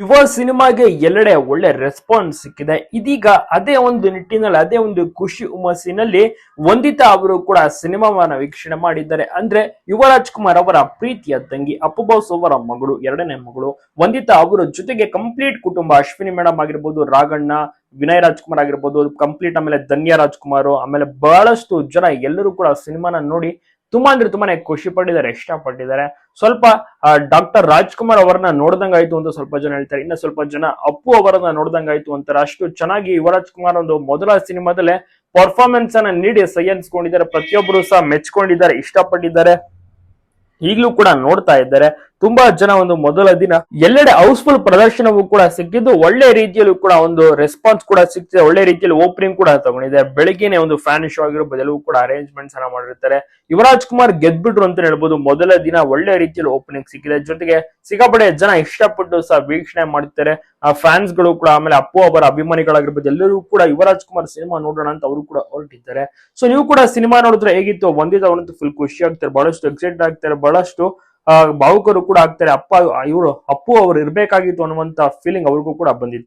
ಯುವ ಸಿನಿಮಾಗೆ ಎಲ್ಲೆಡೆ ಒಳ್ಳೆ ರೆಸ್ಪಾನ್ಸ್ ಸಿಕ್ಕಿದೆ. ಇದೀಗ ಅದೇ ಒಂದು ನಿಟ್ಟಿನಲ್ಲಿ, ಅದೇ ಒಂದು ಖುಷಿ ಹುಮ್ಮಸ್ಸಿನಲ್ಲಿ ವಂದಿತಾ ಅವರು ಕೂಡ ಸಿನಿಮಾವನ್ನ ವೀಕ್ಷಣೆ ಮಾಡಿದ್ದಾರೆ. ಅಂದ್ರೆ ಯುವರಾಜ್ ಕುಮಾರ್ ಅವರ ಪ್ರೀತಿಯ ತಂಗಿ, ಅಪ್ಪು ಬಾಸ್ ಅವರ ಮಗಳು, ಎರಡನೇ ಮಗಳು ವಂದಿತಾ ಅವರ ಜೊತೆಗೆ ಕಂಪ್ಲೀಟ್ ಕುಟುಂಬ ಅಶ್ವಿನಿ ಮೇಡಮ್ ಆಗಿರ್ಬೋದು ರಾಘಣ್ಣ ವಿನಯ್ ರಾಜ್ಕುಮಾರ್ ಆಗಿರ್ಬೋದು ಕಂಪ್ಲೀಟ್ ಆಮೇಲೆ ಧನ್ಯ ರಾಜ್ಕುಮಾರ್, ಆಮೇಲೆ ಬಹಳಷ್ಟು ಜನ ಎಲ್ಲರೂ ಕೂಡ ಸಿನಿಮಾನ ನೋಡಿ ತುಂಬಾ ಅಂದ್ರೆ ತುಂಬಾನೇ ಖುಷಿ ಪಟ್ಟಿದ್ದಾರೆ, ಇಷ್ಟಪಟ್ಟಿದ್ದಾರೆ. ಸ್ವಲ್ಪ ಡಾಕ್ಟರ್ ರಾಜ್ಕುಮಾರ್ ಅವರನ್ನ ನೋಡ್ದಂಗಾಯ್ತು ಅಂತ ಸ್ವಲ್ಪ ಜನ ಹೇಳ್ತಾರೆ. ಇನ್ನ ಸ್ವಲ್ಪ ಜನ ಅಪ್ಪು ಅವರನ್ನ ನೋಡ್ದಂಗಾಯ್ತು ಅಂತಾರೆ. ಅಷ್ಟು ಚೆನ್ನಾಗಿ ಯುವರಾಜ್ ಕುಮಾರ್ ಒಂದು ಮೊದಲ ಸಿನಿಮಾದಲ್ಲೇ ಪರ್ಫಾರ್ಮೆನ್ಸ್ ಅನ್ನ ನೀಡಿ ಸೈ ಅನ್ಸ್ಕೊಂಡಿದ್ದಾರೆ ಪ್ರತಿಯೊಬ್ಬರು ಸಹ ಮೆಚ್ಕೊಂಡಿದ್ದಾರೆ, ಇಷ್ಟಪಟ್ಟಿದ್ದಾರೆ. ಈಗಲೂ ಕೂಡ ನೋಡ್ತಾ ಇದ್ದಾರೆ. ತುಂಬಾ ಜನ ಒಂದು ಮೊದಲ ದಿನ ಎಲ್ಲೆಡೆ ಹೌಸ್ಫುಲ್ ಪ್ರದರ್ಶನವೂ ಕೂಡ ಸಿಕ್ಕಿದ್ದು, ಒಳ್ಳೆ ರೀತಿಯಲ್ಲೂ ಕೂಡ ಒಂದು ರೆಸ್ಪಾನ್ಸ್ ಕೂಡ ಸಿಕ್ತಿದೆ. ಒಳ್ಳೆ ರೀತಿಯಲ್ಲಿ ಓಪನಿಂಗ್ ಕೂಡ ತಗೊಂಡಿದೆ ಬೆಳಗ್ಗೆನೆ ಒಂದು ಫ್ಯಾನ್ ಶೋ ಆಗಿರ್ಬೋದು, ಎಲ್ಲವೂ ಕೂಡ ಅರೇಂಜ್ಮೆಂಟ್ಸ್ ಅನ್ನ ಮಾಡಿರ್ತಾರೆ. ಯುವರಾಜ್ ಕುಮಾರ್ ಗೆದ್ಬಿಟ್ರು ಅಂತ ಹೇಳ್ಬೋದು, ಮೊದಲ ದಿನ ಒಳ್ಳೆ ರೀತಿಯಲ್ಲಿ ಓಪನಿಂಗ್ ಸಿಕ್ಕಿದೆ. ಜೊತೆಗೆ ಸಿಕ್ಕಾಪಟ್ಟೆ ಜನ ಇಷ್ಟಪಟ್ಟು ಸಹ ವೀಕ್ಷಣೆ ಮಾಡ್ತಾರೆ ಆ ಫ್ಯಾನ್ಸ್ಗಳು ಕೂಡ, ಆಮೇಲೆ ಅಪ್ಪು ಅವರ ಅಭಿಮಾನಿಗಳಾಗಿರ್ಬೋದು, ಎಲ್ಲರೂ ಕೂಡ ಯುವರಾಜ್ ಕುಮಾರ್ ಸಿನಿಮಾ ನೋಡೋಣ ಅಂತ ಅವರು ಕೂಡ ಹೊರಟಿದ್ದಾರೆ. ಸೊ ನೀವು ಕೂಡ ಸಿನಿಮಾ ನೋಡಿದ್ರೆ ಹೇಗಿತ್ತು? ಅವನಂತೂ ಫುಲ್ ಖುಷಿ ಆಗ್ತಾರೆ ಬಹಳಷ್ಟು ಎಕ್ಸೈಟ್ ಆಗ್ತಾರೆ ಬಹಳಷ್ಟು ಭಾವುಕರು ಕೂಡ ಆಗ್ತಾರೆ. ಅಪ್ಪ ಇವರು ಅಪ್ಪು ಅವರು ಇರಬೇಕಾಗಿತ್ತು ಅನ್ನುವಂತ ಫೀಲಿಂಗ್ ಅವ್ರಿಗೂ ಕೂಡ ಬಂದಿತ್ತು.